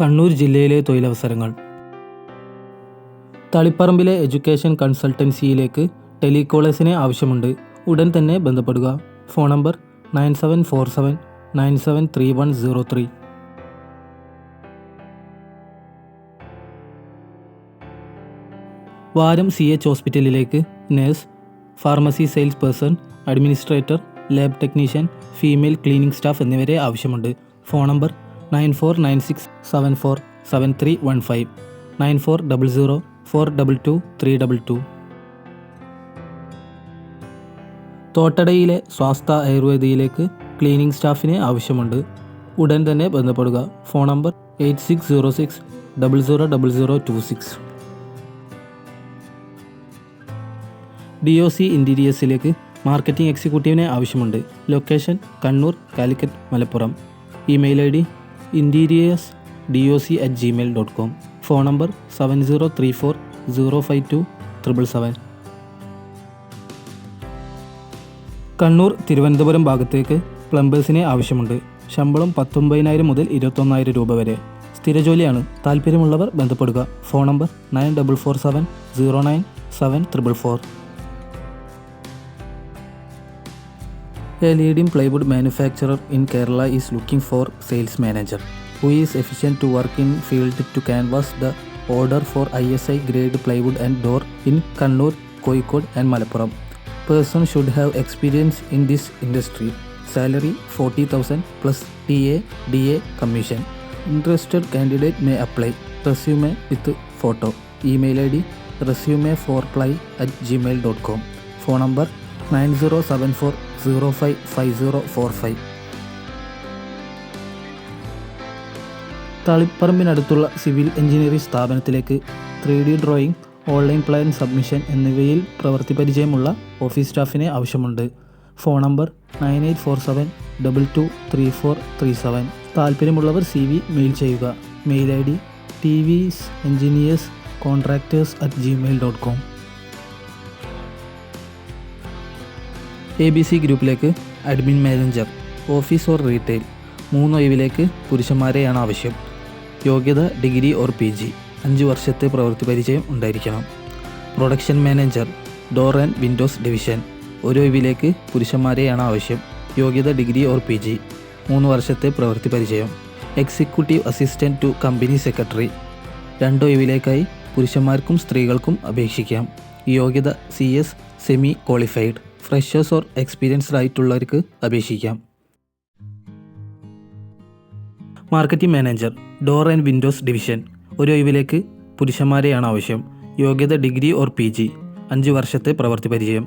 കണ്ണൂർ ജില്ലയിലെ തൊഴിലവസരങ്ങൾ. തളിപ്പറമ്പിലെ എഡ്യൂക്കേഷൻ കൺസൾട്ടൻസിയിലേക്ക് ടെലികോളേഴ്സിനെ ആവശ്യമുണ്ട്. ഉടൻ തന്നെ ബന്ധപ്പെടുക. Phone number nine seven four seven nine seven three one zero three. Varam C H ഹോസ്പിറ്റലിലേക്ക് nurse pharmacy sales person administrator lab technician female cleaning staff എന്നിവരെ ആവശ്യമുണ്ട്. Phone number nine four nine six seven four seven three one five nine four double zero four double two three double two തോട്ടടയിലെ Swastha ആയുർവേദയിലേക്ക് cleaning സ്റ്റാഫിനെ ആവശ്യമുണ്ട്. ഉടൻ തന്നെ ബന്ധപ്പെടുക. Phone number eight six zero six double zero double zero two six. D O C ഇന്റീരിയേഴ്സിലേക്ക് marketing എക്സിക്യൂട്ടീവിനെ ആവശ്യമുണ്ട്. Location Kannur Calicut Malappuram. Email I D interiors D O C at Gmail dot com phone number seven zero three four zero five two triple seven Kannur Thiruvananthapuram ഭാഗത്തേക്ക് പ്ലംബേഴ്സിനെ ആവശ്യമുണ്ട്. ശമ്പളം പത്തൊമ്പതിനായിരം മുതൽ ഇരുപത്തൊന്നായിരം രൂപ വരെ. സ്ഥിര ജോലിയാണ്. താല്പര്യമുള്ളവർ ബന്ധപ്പെടുക. Phone number nine double four seven zero nine seven triple four A leading plywood manufacturer in Kerala is looking for sales manager who is efficient to work in field to canvass the order for ISI grade plywood and door in Kannur, Kozhikode and Malappuram. Person should have experience in this industry. Salary 40,000 plus TA, DA commission. Interested candidate may apply. Resume with photo. Email ID resume4ply at gmail.com. Phone number 9074 055045 തളിപ്പറമ്പിനടുത്തുള്ള civil engineering സ്ഥാപനത്തിലേക്ക് three D drawing online plan submission എന്നിവയിൽ പ്രവൃത്തി പരിചയമുള്ള office സ്റ്റാഫിനെ ആവശ്യമുണ്ട്. Phone number nine eight four seven double two three four three seven താല്പര്യമുള്ളവർ C V mail ചെയ്യുക. Mail I D T wiz engineers contractors at Gmail dot com A B C ഗ്രൂപ്പിലേക്ക് admin manager office or retail മൂന്ന് ഒഴിവിലേക്ക് പുരുഷന്മാരെയാണ് ആവശ്യം. യോഗ്യത degree or P G. അഞ്ച് വർഷത്തെ പ്രവൃത്തി പരിചയം ഉണ്ടായിരിക്കണം. Production manager door and windows division. ഒരു ഒഴിവിലേക്ക് പുരുഷന്മാരെയാണ് ആവശ്യം. യോഗ്യത ഡിഗ്രി ഓർ പി ജി. മൂന്ന് വർഷത്തെ പ്രവൃത്തി പരിചയം. Executive assistant to company secretary. രണ്ട് ഒഴിവിലേക്കായി പുരുഷന്മാർക്കും സ്ത്രീകൾക്കും അപേക്ഷിക്കാം. യോഗ്യത C S semi qualified. Freshers or experienced ആയിട്ടുള്ളവർക്ക് അപേക്ഷിക്കാം. Marketing manager door and windows division ഒരു ഒഴിവിലേക്ക് പുരുഷന്മാരെയാണ് ആവശ്യം. യോഗ്യത ഡിഗ്രി ഓർ പി ജി. അഞ്ച് വർഷത്തെ പ്രവൃത്തി പരിചയം.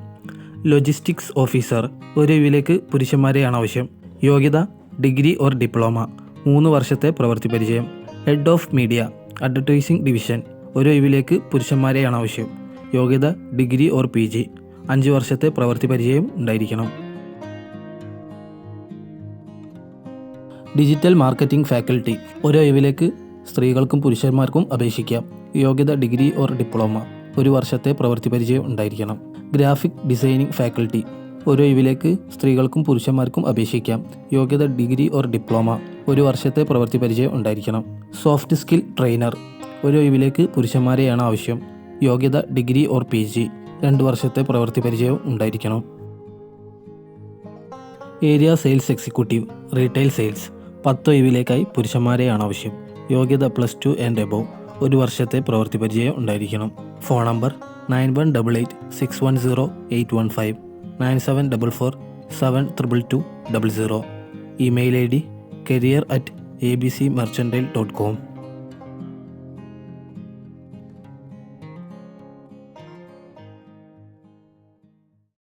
ലോജിസ്റ്റിക്സ് ഓഫീസർ ഒരു ഒഴിവിലേക്ക് പുരുഷന്മാരെയാണ് ആവശ്യം. യോഗ്യത ഡിഗ്രി ഓർ ഡിപ്ലോമ മൂന്ന് വർഷത്തെ പ്രവൃത്തി പരിചയം. Head of media advertising division ഒരു ഒഴിവിലേക്ക് പുരുഷന്മാരെയാണ് ആവശ്യം. യോഗ്യത ഡിഗ്രി ഓർ പി ജി. അഞ്ച് വർഷത്തെ പ്രവൃത്തി പരിചയം ഉണ്ടായിരിക്കണം. Digital marketing faculty. ഒരു ഒഴിവിലേക്ക് സ്ത്രീകൾക്കും പുരുഷന്മാർക്കും അപേക്ഷിക്കാം. യോഗ്യത ഡിഗ്രി ഓർ ഡിപ്ലോമ. ഒരു വർഷത്തെ പ്രവൃത്തി പരിചയം ഉണ്ടായിരിക്കണം. Graphic designing faculty. ഒരു ഒഴിവിലേക്ക് സ്ത്രീകൾക്കും പുരുഷന്മാർക്കും അപേക്ഷിക്കാം. യോഗ്യത ഡിഗ്രി ഓർ ഡിപ്ലോമ. ഒരു വർഷത്തെ പ്രവൃത്തി പരിചയം ഉണ്ടായിരിക്കണം. Soft skill trainer. ഒരു ഒഴിവിലേക്ക് പുരുഷന്മാരെയാണ് ആവശ്യം. യോഗ്യത ഡിഗ്രി ഓർ പി ജി. രണ്ട് വർഷത്തെ പ്രവൃത്തി പരിചയവും ഉണ്ടായിരിക്കണം. Area sales executive retail sales പത്ത് ഒഴിവിലേക്കായി പുരുഷന്മാരെയാണ് ആവശ്യം. യോഗ്യത പ്ലസ് ടു ആൻഡ് എബോവ് ഒരു വർഷത്തെ പ്രവൃത്തി പരിചയം ഉണ്ടായിരിക്കണം. Phone number nine one double eight six one zero eight one five nine seven double four seven triple two double zero. Email I D career at A B C mercantile dot com.